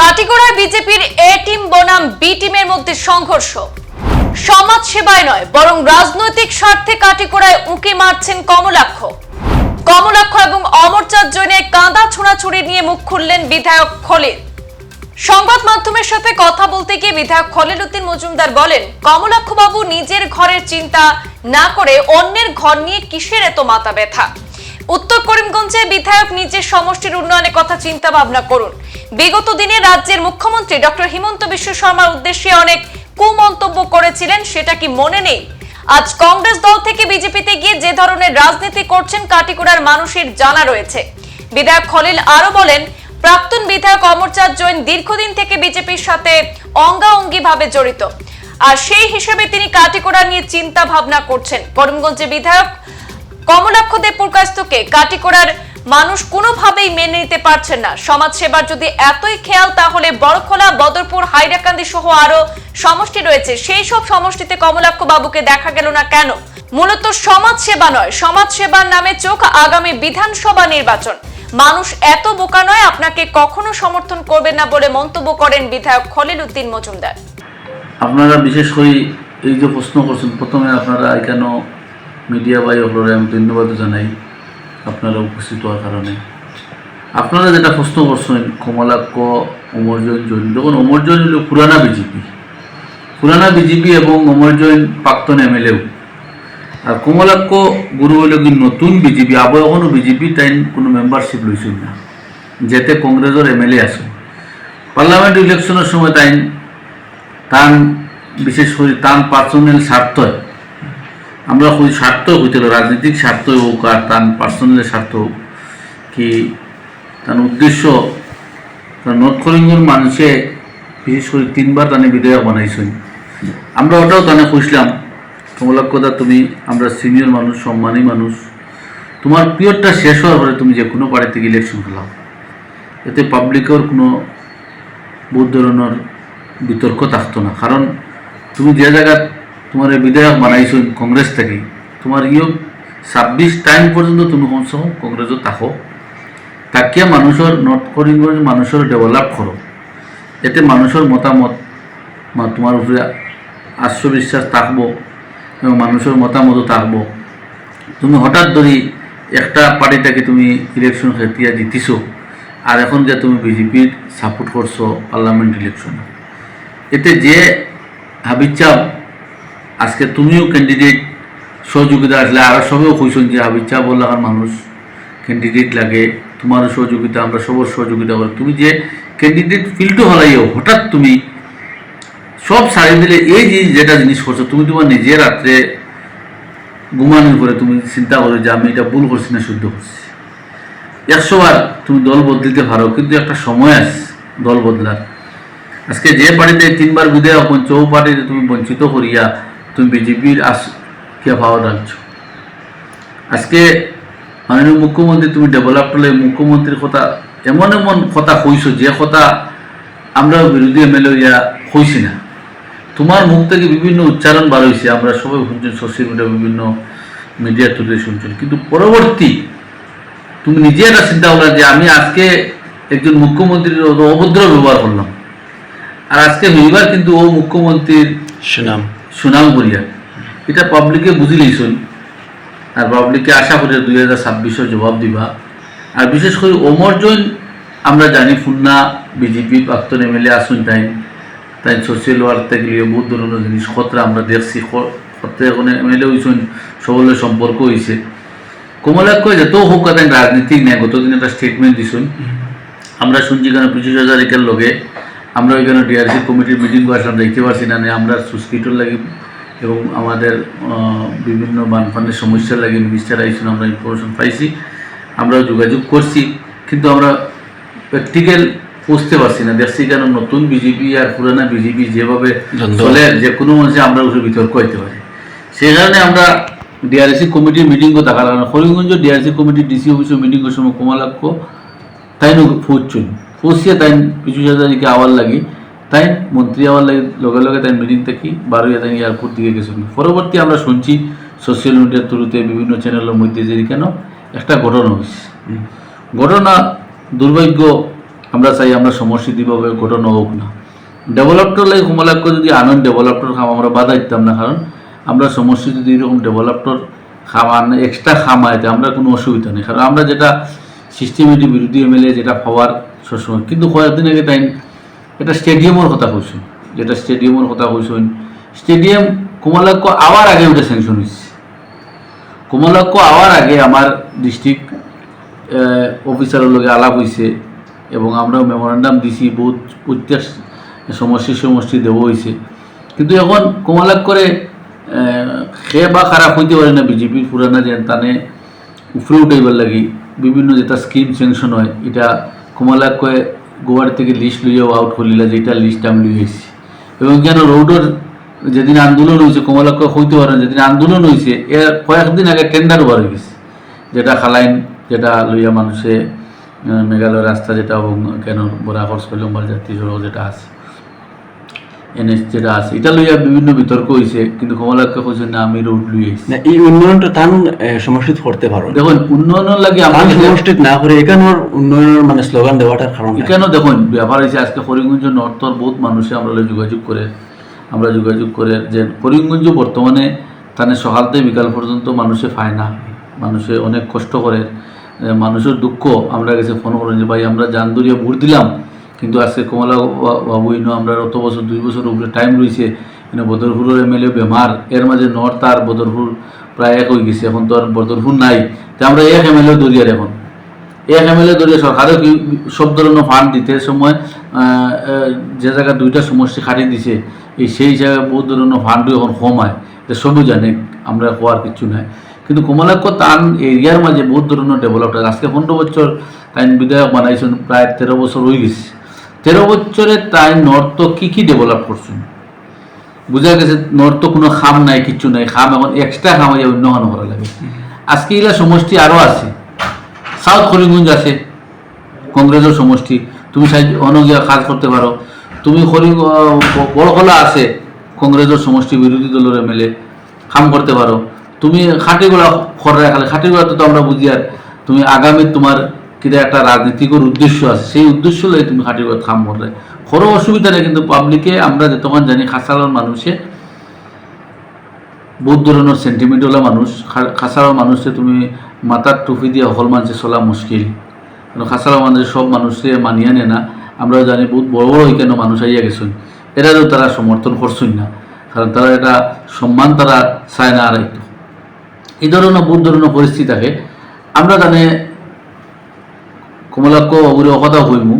কাটিগড়ায় বিজেপির এ টিম বনাম বি টিমের মধ্যে সংঘর্ষ। সমাজ সেবায় নয়, বরং রাজনৈতিক স্বার্থে কাটিগড়ায় উঁকি মারছেন কমলাক্ষ। কমলাক্ষ এবং অমরচাঁদ জৈনের কাঁদা ছোড়াছুড়ি নিয়ে মুখ খুললেন বিধায়ক খলিল। সংবাদ মাধ্যমের সাথে কথা বলতে গিয়ে বিধায়ক খলিল উদ্দিন মজুমদার বলেন, কমলাক্ষ বাবু নিজের ঘরের চিন্তা না করে অন্যের ঘর নিয়ে কিসের এত মাথা ব্যথা? উত্তর করিমগঞ্জে বিধায়ক নিজের সমষ্টির উন্নয়নের কথা চিন্তা ভাবনা করুন। বিগত দিনে রাজ্যের মুখ্যমন্ত্রী ডক্টর হিমন্ত বিশ্ব শর্মার উদ্দেশ্যে অনেক কুমন্তব্য করেছিলেন, সেটা কি মনে নেই? আজ কংগ্রেস দল থেকে বিজেপিতে গিয়ে যে ধরনের রাজনীতি করছেন কাটিকুড়ার মানুষের জানা রয়েছে। বিধায়ক খলিল আরও বলেন, প্রাক্তন বিধায়ক অমরচাঁদ জৈন দীর্ঘদিন থেকে বিজেপির সাথে অঙ্গাঅঙ্গি ভাবে জড়িত। আর সেই হিসেবে তিনি কাটিকোড়া নিয়ে চিন্তা ভাবনা করছেন। করিমগঞ্জের বিধায়ক কমলাক্ষ দেব প্রকাশকে কাটিকোড়ার মানুষ কোনোভাবেই মেনে নিতে পারছেন না। সমাজ সেবার যদি এতই খেয়াল, তাহলে বড়খোলা, বদরপুর, হাইরাকান্দি সহ আরও সমষ্টি রয়েছে। সেই সব সমষ্টিতে কমলাক্ষ বাবুকে দেখা গেল না কেন? মূলত সমাজ সেবা নয় সমাজ সেবার নামে চোখ আগামী বিধানসভা নির্বাচন। মানুষ এত বোকা নয়, আপনাকে কখনো সমর্থন করবে না বলে মন্তব্য করেন বিধায়ক খলিল উদ্দিন মজুমদার। আপনারা বিশেষ করে এই যে প্রশ্ন করছেন, প্রথমে আপনারা এখানে মিডিয়া বাই হলরে আমি ধন্যবাদ জানাই আপনারা উপস্থিত হওয়ার কারণে। আপনারা যেটা প্রশ্ন করছেন, কমলাক্ষ, অমরজৈন জৈন যখন অমরজৈন হল পুরানা বিজেপি। পুরানা বিজেপি এবং অমরজৈন প্রাক্তন এমএলএও আর কমলাক্ষ গুরু হইল কি নতুন বিজেপি আবো এখনও বিজেপি, তাই কোনো মেম্বারশিপ লইছেন না। যেতে কংগ্রেসের এমএলএ আছে। পার্লামেন্ট ইলেকশনের সময় তাই তান, বিশেষ করে তান পার্সোনাল স্বার্থ আমরা খুব স্বার্থ হইতে রাজনৈতিক স্বার্থ হোক আর তার পার্সোনাল স্বার্থ হোক। কি তার উদ্দেশ্য, তার নর্থ করিমগঞ্জ মানুষে বিশেষ করে তিনবার তানে বিধেয়ক বানাইছেন। আমরা ওটাও তানে খুঁজলাম কমলাক্ষদা তুমি আমরা সিনিয়র মানুষ, সম্মানী মানুষ, তোমার পিরিয়ডটা শেষ হওয়ার পরে তুমি যে কোনো পার্টি থেকে ইলেকশন খেলাও। এতে পাবলিকের কোনো বহুত ধরনের বিতর্ক থাকতো না। কারণ তুমি যে জায়গা তোমার বিধায়ক বানাইছো কংগ্রেস থেকে তোমার ইয়ে ছাব্বিশ টাইম পর্যন্ত তুমি কমসে কম কংগ্রেসও থাকো তাকিয়া মানুষের নর্থ করিমগঞ্জ মানুষের ডেভেলপ করো এতে মানুষের মতামত তোমার উপরে আত্মবিশ্বাস থাকব এবং মানুষের মতামতও থাকব। তুমি হঠাৎ ধরি একটা পার্টিটাকে তুমি ইলেকশন খেতিয়া জিতিছো আর এখন যে তুমি বিজেপির সাপোর্ট করছ পার্লামেন্ট ইলেকশনে এতে যে হাবিচাও আজকে তুমিও ক্যান্ডিডেট সহযোগিতা আসলে আর সবেও কইছেন যে হাবিচা বললার মানুষ ক্যান্ডিডেট লাগে, তোমারও সহযোগিতা, আমরা সবার সহযোগিতা করি। তুমি যে ক্যান্ডিডেট ফিল্ডও হলাইও, হঠাৎ তুমি সব সারি দিলে এই যে যেটা জিনিস করছ, তুমি তোমার নিজে রাত্রে ঘুমানোর পরে তুমি চিন্তা করো যে আমি এটা ভুল করছি না, শুদ্ধ করছি। একশো বার তুমি দল বদলিতে পারো, কিন্তু একটা সময় আছে দল বদলার। আজকে যে পার্টিতে তিনবার বিধেয়ক পঞ্চ পার্টিতে তুমি বঞ্চিত করিয়া তুমি বিজেপির আস, কে ভাও রাখছো আজকে মাননীয় মুখ্যমন্ত্রী তুমি ডেভেলপ করলে, মুখ্যমন্ত্রীর কথা, এমন এমন কথা কইছো, যে কথা আমরা বিরোধী এমএলএ ইয়া কইছি না। তোমার মুখ থেকে বিভিন্ন উচ্চারণ বার হয়েছে আমরা সবাই শুনছেন সোশ্যাল মিডিয়া বিভিন্ন মিডিয়া তুলে শুনছেন কিন্তু পরবর্তী তুমি নিজে একটা চিন্তা করলা যে আমি আজকে একজন মুখ্যমন্ত্রীর অভদ্র ব্যবহার করলাম। আর আজকে হইবার কিন্তু ও মুখ্যমন্ত্রীর সুনাম। সুনাম করিয়া। এটা পাবলিকে বুঝি লইছুন আর পাবলিকে আশা করি দুই হাজার ছাব্বিশও জবাব দিবা। আর বিশেষ করে অমর জৈন, আমরা জানি ফুন্না বিজেপি প্রাক্তন এমএলএ আসুন তাই। তাই সোশ্যাল ওয়ার্ক থেকে বহুত ধরনের জিনিস, খতরা আমরা দেখছি। খতরা এখন এমএলএ হয়েছেন সকলের সম্পর্ক হয়েছে কমলাক্ষ যেত হোক তাই রাজনীতিক নেই গতদিন একটা স্টেটমেন্ট দিছুন। আমরা শুনছি কেন পঁচিশ হাজার একের লগে আমরা ওইখানে ডিআরসি কমিটির মিটিং আসলাম দেখতে পারছি না নে আমরা সুস্কিটোর লাগি এবং আমাদের বিভিন্ন বানপানের সমস্যার লাগে মিনিস্টার আইসুন আমরা ইনফরমেশন পাইছি আমরা যোগাযোগ করছি কিন্তু আমরা প্র্যাকটিক্যাল বুঝতে পারছি না। দেখছি কেন নতুন বিজেপি আর পুরানা বিজেপি যেভাবে চলে যে কোনো মানুষে আমরা ওষুধ বিতর্ক হইতে পারে। সেই কারণে আমরা ডিআরসি কমিটির মিটিংও দেখার কারণে হরিগঞ্জ ডিআরসি কমিটি ডিসি অফিসের মিটিংয়ের সময় কমালাক্ষ তাই ফুটছুন ফুসিয়ে তাই কিছু জায়গাকে আওয়ার লাগি। তাই মন্ত্রী আওয়ার লাগে লগে লগে তাই মিটিং থাকি বারোই তাই এয়ারপোর্ট দিকে গেছেন পরবর্তী আমরা শুনছি সোশ্যাল মিডিয়ার থ্রুতে বিভিন্ন চ্যানেলের মধ্যে যে কেন একটা ঘটনা হয়েছে ঘটনা দুর্ভাগ্য আমরা চাই আমরা সমষ্টিভাবে গঠন হোক না। ডেভেলপটার লাগে কমলাক্ষ যদি আনন্দ ডেভেলপটার খাম আমরা বাধা দিতাম না কারণ আমরা সমষ্টি যদি এরকম ডেভেলপটার খাওয়ান এক্সট্রা খাম খামাইতে আমরা কোনো অসুবিধা নেই। কারণ আমরা যেটা সিস্টেমেটিক বিরোধী এমএলএ যেটা পাওয়ার সবসময়। কিন্তু কয়েকদিন আগে টাইম এটা স্টেডিয়ামের কথা কইছেন যেটা স্টেডিয়ামের কথা কইছেন স্টেডিয়াম কমলাক্ষ আওয়ার আগে ওটা স্যাংশন হয়েছে কমলাক্ষ আওয়ার আগে আমার ডিস্ট্রিক্ট অফিসারের লগে আলাপ হয়েছে এবং আমরা মেমোরেন্ডাম দিছি, বহুত প্রত্যেক সমষ্টি সমষ্টি দেব হয়েছে কিন্তু এখন কমলাক করে সে বা খারাপ হইতে পারে না বিজেপির পুরানা যে তানে উপরে উঠাইবার লাগি। বিভিন্ন যেটা স্কিম স্যাংশন হয়, এটা কমলাক কয়ে গোয়ার থেকে লিস্ট লইয়াও আউট করিলা যেটা লিস্ট আমি লই হয়েছি এবং কেন রোডের যেদিন আন্দোলন হয়েছে কমলাক্ষ হইতে পারে যেদিন আন্দোলন হয়েছে এর কয়েকদিন আগে টেন্ডার বার হয়ে গেছে। যেটা খালাইন, যেটা লইয়া মানুষে মেঘালয় রাস্তা যেটা কেন বরাকর শৈলম্বার জাতীয় সড়ক যেটা আছে। এনএস যেটা আছে এটা লইয়া বিভিন্ন বিতর্ক হয়েছে কিন্তু কমলাক্ষ কইছে না আমি রোড লই আইছি না এই উন্নয়নটা তান সমষ্টিত করতে পারো দেখুন উন্নয়নের লাগে সমষ্টিত না করে এখানোর উন্নয়নের মানে স্লোগান দেওয়াটার কারণ। কেন দেখুন ব্যাপার আজকে নর্থর বহুত মানুষে আমরা যোগাযোগ করে আমরা যোগাযোগ করে যে করিমগঞ্জ বর্তমানে তানে সকাল থেকে বিকাল পর্যন্ত মানুষে পায় না। মানুষে অনেক কষ্ট করে। মানুষের দুঃখ। আমরা কাছে ফোন করেন যে ভাই আমরা জান দরিয়া ভোট দিলাম। কিন্তু আজকে কমলা বাবু, ইনো আমরা অত বছর, দুই বছর উপরে টাইম রয়েছে এনে বদরপুরের এম এল এ বেমার, এর মাঝে নর্থ আর বদরপুর প্রায় এক হয়ে গেছে, এখন তো আর বদরপুর নাই। তো আমরা এক এম এল এ দরিয়ার এখন। এক এম এল এ ধরে সরকারে কি সব ধরনের ফান্ড দিতে সময় যে জায়গায় দুইটা সমষ্টি খাটি দিছে, এই সেই জায়গায় বহুত ধরনের ফান্ড এখন কম হয় এটা সবই জানে, আমরা হওয়ার কিছু নাই। কিন্তু কমলাক্ষ তান এরিয়ার মাঝে বহুত ধরনের ডেভেলপ আজকে পনেরো বছর তাই বিধায়ক বানাইছেন, প্রায় তেরো বছর হয়ে গেছে। তেরো বছরে তাই নর্থ কি কি ডেভেলপ করছেন? বুঝা গেছে নর্থ কোনো খাম নাই কিচ্ছু নাই, খাম এখন এক্সট্রা খাম হয়ে অন্য খানো করা লাগে। আজকে এগুলা সমষ্টি আরও আছে। সাউথ করিমগঞ্জ আছে, কংগ্রেসের সমষ্টি। তুমি সাহায্য- অনগিয়া কাজ করতে পারো। তুমি করি বড়খোলা আছে, কংগ্রেসের সমষ্টি বিরোধী দলের এমএলএ কাম করতে পারো। তুমি খাটিগুলা খর রাখালে খাটিগুলা তো আমরা বুঝি আর, তুমি আগামী তোমার কিনা একটা রাজনীতিকর উদ্দেশ্য আছে, সেই উদ্দেশ্য লয়ে তুমি খাটিগুলা কাম করলে কোনো অসুবিধা নেই, কিন্তু পাবলিকে আমরা যতক্ষণ জানি খাসালার মানুষে, বহুত ধরনের সেন্টিমেন্টওয়ালা মানুষ, খা- খাসালার মানুষে তুমি মাথার টুপি দিয়ে হল মানুষে চলা মুশকিল। কারণ খাসালা মানুষের সব মানুষে মানিয়ে নেয় না আমরা জানি বহুত বড় বড় কেন মানুষ আইয়া গেছেন। এটারও তারা সমর্থন করছেন না, কারণ তারা এটা সম্মান তারা চায় না আর এই ধরনের, বহুত ধরনের পরিস্থিতি থাকে। আমরা জানে কমলাক্ষ বাবুরে কথা হইমু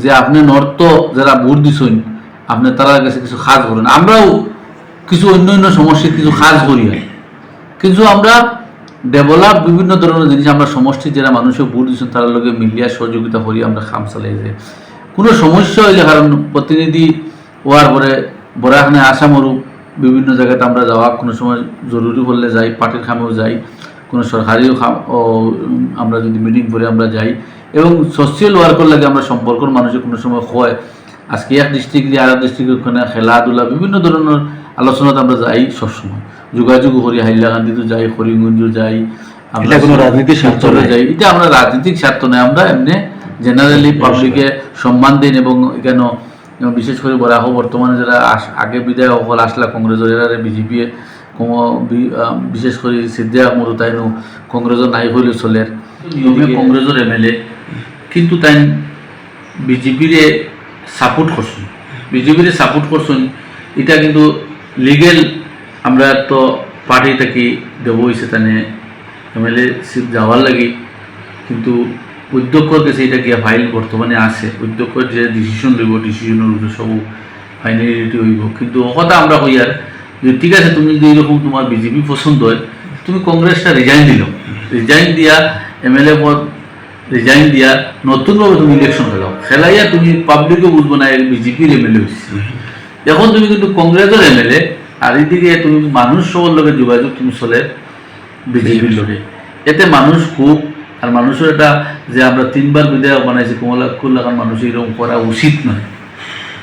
যে আপনি নর্থ যারা ভোট দিছেন, আপনি তারা কাছে কিছু কাজ করেন আমরাও কিছু অন্য অন্য সমস্যার কিছু কাজ করি। কিন্তু আমরা ডেভেলপ বিভিন্ন ধরনের জিনিস, আমরা সমষ্টির যারা মানুষের ভোট দিচ্ছেন তার লগে মিলিয়া সহযোগিতা করি, আমরা কাম চালাই যে কোনো সমস্যা হইলে, কারণ প্রতিনিধি হওয়ার পরে বরাখানে আসামরও বিভিন্ন জায়গাতে আমরা যাওয়া, কোনো সময় জরুরি বললে যাই পার্টির খামেও যাই, কোনো সরকারিও খাম আমরা যদি মিটিং করে আমরা যাই এবং সোশ্যাল ওয়ার্কের লাগে আমরা সম্পর্কের মানুষের কোনো সময় হয়। আজকে এক ডিস্ট্রিক্ট দিয়ে আর ডিস্ট্রিক্ট ওখানে খেলাধুলা বিভিন্ন ধরনের আলোচনাতে আমরা যাই সবসময়। যোগাযোগ করি হাইলাকান্দিতে যাই করিমগঞ্জ যাই। আমরা এটা কোনো রাজনীতির স্বার্থ যাই। এটা আমরা রাজনৈতিক স্বার্থ নয় আমরা এমনি জেনারেলি পাবলিকে সম্মান দিন এবং কেন বিশেষ করে বলা হোক বর্তমানে যারা আগে বিদায় হল আসলা কংগ্রেসের এরা বিজেপি বিশেষ করে সিদ্দিয়া মরু তাইনু কংগ্রেসের নাই হইলে চলের কংগ্রেসের এমএলএ। কিন্তু তাই বিজেপিরে সাপোর্ট করছেন। বিজেপিরে সাপোর্ট করছেন, এটা কিন্তু লিগেল আমরা তো পার্টি থেকে দেবো হয়েছে তানে এমএলএ সিট যাওয়ার লাগি, কিন্তু উদ্যোগের কাছে এটা গিয়া ফাইল বর্তমানে আছে? উদ্যোগের যে ডিসিশন লইব ডিসিশনের উপরে সব ফাইনালিটি হইব। কিন্তু কথা আমরা কই আর, যে ঠিক আছে, তুমি যদি এরকম তোমার বিজেপি পছন্দ হয়, তুমি কংগ্রেসটা রিজাইন দিল। রিজাইন দিয়া এমএলএ পদ রিজাইন দিয়া নতুনভাবে তুমি ইলেকশন খেলাও খেলাইয়া তুমি পাবলিকও বুঝব না বিজেপির এমএলএ হচ্ছে এখন তুমি কিন্তু কংগ্রেসের এমএলএ আর এদিকে তুমি মানুষ সবার লগে যোগাযোগ তুমি চলে বিজেপির লগে। এতে মানুষ খুব আর মানুষের এটা যে আমরা তিনবার বিধায়ক বানাইছি কমলাক্ষর লাগান মানুষ এরকম করা উচিত নয়।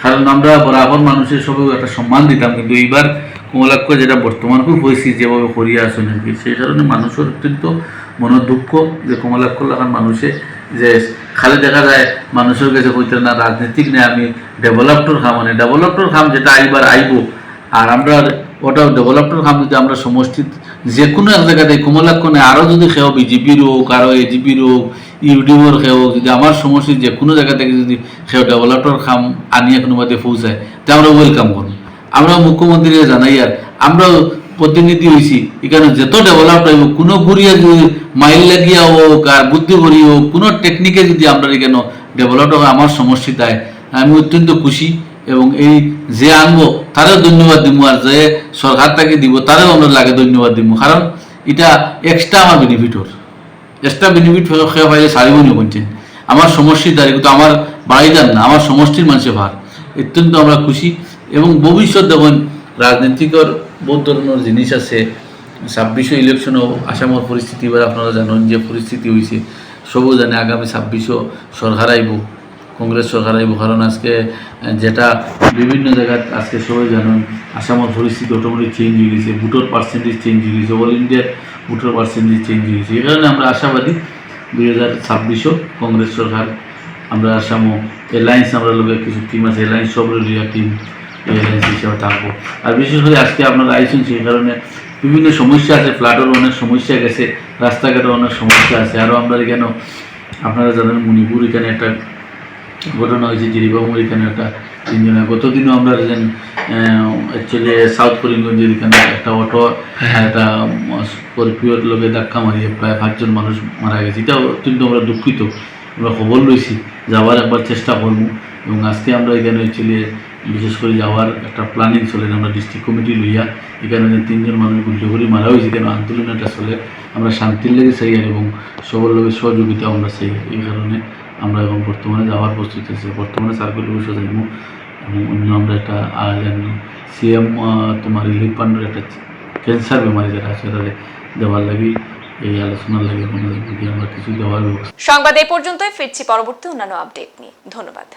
কারণ আমরা বরাবর মানুষের সবাই একটা সম্মান দিতাম কিন্তু এইবার কমলাক্ষ যেটা বর্তমান খুব হয়েছি যেভাবে করিয়া আসেন আর কি সেই কারণে মানুষের অত্যন্ত মনোদুঃখ যে কমলাক্ষ লাগান মানুষে যে খালি দেখা যায় মানুষের কাছে কইতে না রাজনীতিক নেই আমি ডেভেলপটর খাম? মানে ডেভেলপটর খাম যেটা আইবার আইব আর আমরা ওটা ডেভেলপটর খাম যদি আমরা সমষ্টিত যে কোনো এক জায়গাতে কমলাক্ষণে আরও যদি খেও বিজেপির হোক আরও এজিপির হোক ইউডিওর খেও যদি আমার সমষ্টির যে কোনো জায়গা থেকে যদি খেও ডেভেলপটর খাম আনিয়ে কোনো মতে পৌঁছায় তা আমরা ওয়েলকাম করুন। আমরা মুখ্যমন্ত্রী জানাই আর আমরাও প্রতিনিধি হয়েছি এখানে যত ডেভেলপ হইব, কোনো যদি মাইল লাগিয়া হোক আর বুদ্ধি ভরি হোক, কোনো টেকনিকে যদি আমরা এখানে ডেভেলপ হয় আমার সমস্যা দেয় আমি অত্যন্ত খুশি এবং এই যে আনব, তারেও ধন্যবাদ দিব আর যে সরকার তাকে দিব, তারেও আমরা লাগে ধন্যবাদ দিব কারণ এটা এক্সট্রা আমার বেনিফিট ওর এক্সট্রা বেনিফিট পাইলে সারিব নি বলছেন আমার সমষ্টির দ্বারা কিন্তু আমার বাড়িদার না, আমার সমষ্টির মানুষের ভার। অত্যন্ত আমরা খুশি এবং ভবিষ্যৎ দেখুন, রাজনীতিকর বহুত ধরনের জিনিস আছে। ছাব্বিশো ইলেকশনও আসামের পরিস্থিতি, এবার আপনারা জানেন যে পরিস্থিতি হয়েছে সবও জানে আগামী ছাব্বিশও সরকার আইব, কংগ্রেস সরকার আইব, কারণ আজকে যেটা বিভিন্ন জায়গায় আজকে সবাই জানেন, আসামের পরিস্থিতি অটোমেটিক চেঞ্জ হয়ে গেছে, ভোটার পার্সেন্টেজ চেঞ্জ হয়ে গেছে অল ইন্ডিয়ার ভোটার পার্সেন্টেজ চেঞ্জ হয়ে গেছে। এই কারণে আমরা আশাবাদী দুই হাজার ছাব্বিশও কংগ্রেস সরকার, আমরা আসামও এলায়েন্স আমরা লোকের কিছু টিম আছে এলায়েন্স সব টিম এলায়েন্স হিসেবে থাকব। আর বিশেষ করে আজকে আপনারা আইসেন সেই কারণে বিভিন্ন সমস্যা আছে ফ্লাডের অনেক সমস্যা গেছে রাস্তাঘাটের অনেক সমস্যা আছে। আরও আমরা এখানে আপনারা জানেন মণিপুর এখানে একটা ঘটনা হয়েছে জিরিবাবুর এখানে একটা তিনজনে। গতদিনও আমরা যেন অ্যাকচুয়ালি সাউথ করিমগঞ্জের এখানে একটা অটো একটা স্করপিওর লোকে ধাক্কা মারিয়ে প্রায় পাঁচজন মানুষ মারা গেছে। এটা অত্যন্ত আমরা দুঃখিত। আমরা খবর লইছি যাওয়ার একবার চেষ্টা করব। এবং আজকে আমরা এখানে অ্যাকচুয়ালি বিশেষ করে যাওয়ার একটা প্ল্যানিং চলে আমরা ডিস্ট্রিক্ট কমিটি লইয়া এখানে যে তিনজন মানুষ গুলি করে মারা হয়েছে, কেন আন্দোলন একটা চলে, আমরা শান্তির লেগে চাই এবং সবার লোকের সহযোগিতা আমরা চাই এই কারণে আমরা এবং বর্তমানে যাওয়ার প্রস্তুতি আছে, বর্তমানে সার্কেল যাইব এবং অন্য আমরা একটা সিএম তোমার রিলিফ ফান্ডের একটা ক্যান্সার বেমারি যারা আছে, তাদের দেওয়ার লাগি, এই আলোচনার লাগে আমরা কিছু দেওয়ার সংবাদ এই পর্যন্তই, ফিরছি পরবর্তী অন্যান্য আপডেট নিয়ে। ধন্যবাদ।